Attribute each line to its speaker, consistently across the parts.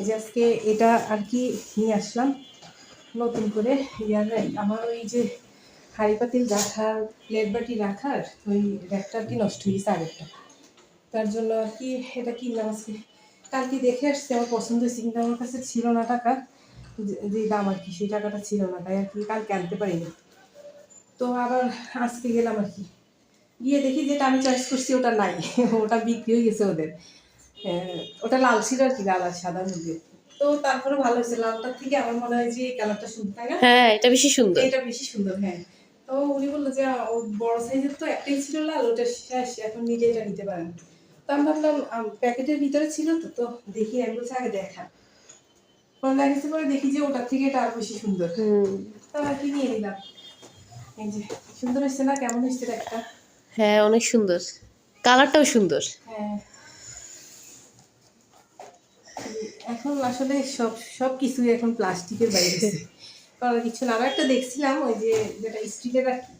Speaker 1: এই যে আজকে এটা আর কি নিয়ে আসলাম, নতুন করে। ইয়ার আমার ওই যে হাঁড়ি পাতিল রাখার প্লেট বাটি রাখার, ওই র্যাকটা আর কি নষ্ট হয়ে গেছে আগেরটা তার জন্য আর কি এটা কিনলাম আজকে। কালকে দেখে আসছি, আমার পছন্দ হয়েছে কিন্তু আমার কাছে ছিল না টাকা, যে- দাম আর কি, সেই টাকাটা ছিল না, তাই আর কি কালকে আনতে পারিনি। তো আবার আজকে গেলাম আর কি। গিয়ে দেখি যেটা আমি চয়েস করছি, ওটা নাই, ওটা বিক্রি হয়ে গেছে ওদের। ওটা লাল ছিল আর কি লাল আর সাদা মিলিয়ে। তো তারপরে ভালো হয়েছে লালটার থেকে আমার মনে হয় যে কালারটা সুন্দর তাই না?
Speaker 2: হ্যাঁ এটা বেশি সুন্দর।
Speaker 1: এটা বেশি সুন্দর হ্যাঁ। তো উনি বলল যে ও বড় সাইজের তো একটাই ছিল লাল ওটা শেষ এখন নিজে এটা নিতে পারেন। তো আমি ভাবলাম প্যাকেটের ভিতরে ছিল তো তো দেখি আমি বলছি আগে দেখা পরে লাগেছে পরে দেখি যে ওটার থেকে এটা আরও বেশি সুন্দর।
Speaker 2: হুম।
Speaker 1: তো আর কি নিয়ে নিলাম। এই যে সুন্দর হচ্ছে না? কেমন হচ্ছে এটা একটা?
Speaker 2: হ্যাঁ অনেক সুন্দর। কালারটাও সুন্দর।
Speaker 1: হ্যাঁ। এখন আসলে সব সব কিছুই এখন প্লাস্টিকের বাইরে করার কিছু না একটা দেখছিলাম, ওই যে যেটা স্টিলের আর কি।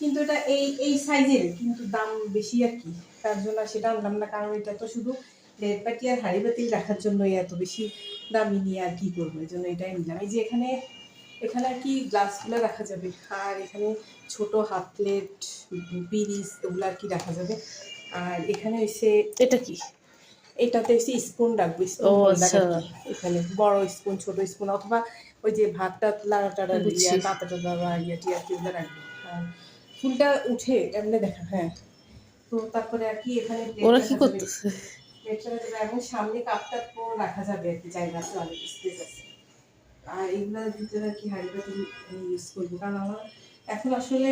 Speaker 1: কিন্তু এটা এই এই সাইজের কিন্তু দাম বেশি আর কি। তার জন্য সেটা আনলাম না, কারণ এটা তো শুধু লেট বাটি আর হাড়ি বাতিল রাখার জন্যই এত বেশি দামি নিয়ে আর কি করব, এই জন্য এটাই নিলাম। এই যে এখানে এখানে আর কি গ্লাসগুলো রাখা যাবে, আর এখানে ছোট হাফ প্লেট পিরিস, এগুলো আর কি রাখা যাবে। আর এখানে হচ্ছে
Speaker 2: এটা কি?
Speaker 1: এটাতে হচ্ছে স্পুন রাখব স্পুন। এখানে বড় স্পুন ছোট স্পুন অথবা ওই যে ভাতটা লাড়া টাড়া ইয়া টিয়া রাখব। ফুলটা উঠে এমনি দেখা হ্যাঁ। তো তারপরে আর কি এখানে
Speaker 2: ওরা কি। করতেছে?
Speaker 1: এবং সামনে কাপটা রাখা যাবে আর কি জায়গা আছে অনেক স্পেস আছে। আর এগুলোর ভিতরে কি হাঁড়ি ইউজ করব কারণ আমার এখন আসলে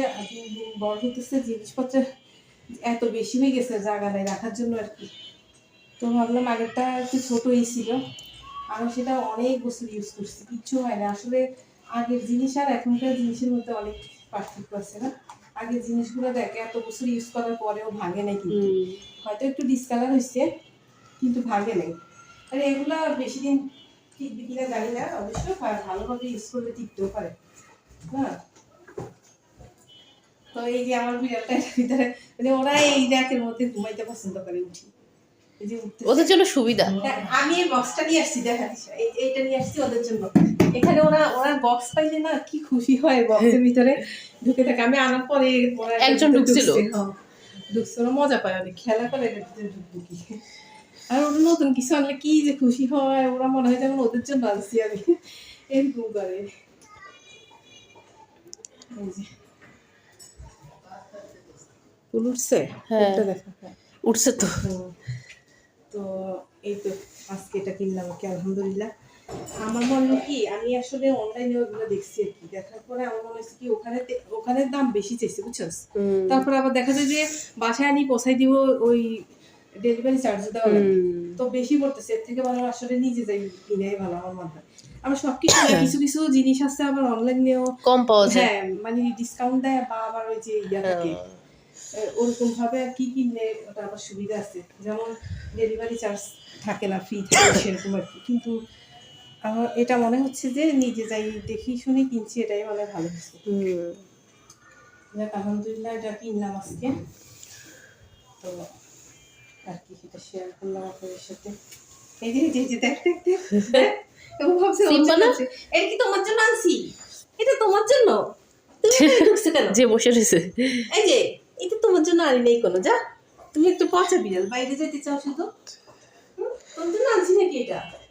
Speaker 1: বড় হইতেছে জিনিসপত্র এত বেশি হয়ে গেছে জায়গা নেই রাখার জন্য আর কি। তো ভাবলাম আগেরটা একটু ছোটই ছিল। আমি সেটা অনেক বছর ইউজ করছি কিচ্ছু হয় না। আসলে আগের জিনিস আর এখনকার জিনিসের মধ্যে অনেক পার্থক্য আছে না? আগের জিনিসগুলো দেখে এত বছর ইউজ করার পরেও ভাঙে নাই কিন্তু। হয়তো একটু ডিসকালার হয়েছে কিন্তু ভাগে নেই। আর এগুলা বেশি দিন টিকবে কিনা জানি না অবশ্য ভালোভাবে ইউজ করলে টিকতেও পারে। হ্যাঁ তো এই যে আমার বিড়ালটা ভিতরে মানে ওরা এই র্যাকের মধ্যে ঘুমাইতে পছন্দ করে উঠি।
Speaker 2: ওদের জন্য সুবিধা।
Speaker 1: হ্যাঁ, আমি এই বক্সটা নিয়ে আসছি দেখা এই এইটা নিয়ে আসছি ওদের জন্য। এখানে ওরা ওরা বক্স পাইলে না কি খুশি হয় বক্সের ভিতরে ঢুকে থাকে। আমি আনার পরে
Speaker 2: একজন
Speaker 1: ঢুকছে,
Speaker 2: ঢুকছিল?
Speaker 1: হ্যাঁ, মজা পায় অনেক। খেলা করে ঢুকবো কি? আর ওরা নতুন কিছু আনলে কি যে খুশি হয় ওরা মনে হয় যেমন ওদের জন্য আনছি আমি। এরকম করে। উঠছে?
Speaker 2: হ্যাঁ।
Speaker 1: হ্যাঁ
Speaker 2: উঠছে তো।
Speaker 1: তো এই তো আজকে এটা কিনলাম আর কি আলহামদুলিল্লাহ। আমার মনে হয় কি আমি আসলে অনলাইনে ওগুলো দেখছি আর কি। দেখার পরে আমার মনে হচ্ছে কি ওখানে ওখানের দাম বেশি চাইছে বুঝছস? তারপরে আবার দেখা যায় যে বাসায় আনি পোসাই দিব ওই ডেলিভারি চার্জ দেওয়া তো বেশি পড়তেছে এর থেকে ভালো আসলে নিজে যাই কিনাই ভালো আমার মনে হয় আবার সবকিছু কিছু কিছু জিনিস আছে আবার অনলাইনেও
Speaker 2: কম পাওয়া যায়।
Speaker 1: হ্যাঁ মানে ডিসকাউন্ট দেয় বা আবার ওই যে ইয়া থাকে।
Speaker 2: হ্যাঁ।
Speaker 1: ওরকম ভাবে আর কি কিনলে ওটা আবার সুবিধা আছে? যেমন ডেলিভারি চার্জ থাকে না ফ্রি থাকে সেরকম আর কি। কিন্তু আমার এটা মনে হচ্ছে যে নিজে যাই দেখি শুনে কিনছি এটাই মনে ভালো হচ্ছে যাক আলহামদুলিল্লাহ এটা কিনলাম আজকে। তো আর কি এটা শেয়ার করলাম আপনাদের সাথে। এই যে যে যে দেখ দেখ কি তোমার জন্য আনছি? এটা তোমার জন্য? তুমি ঢুকছো কেন?
Speaker 2: যে বসে রয়েছে।
Speaker 1: এই যে এটা তোমার জন্য আনি নেই কোনো, যা। তুমি একটু পচা বিড়াল, বাইরে যেতে চাও শুধু? তোমার জন্য আনছি নাকি এটা?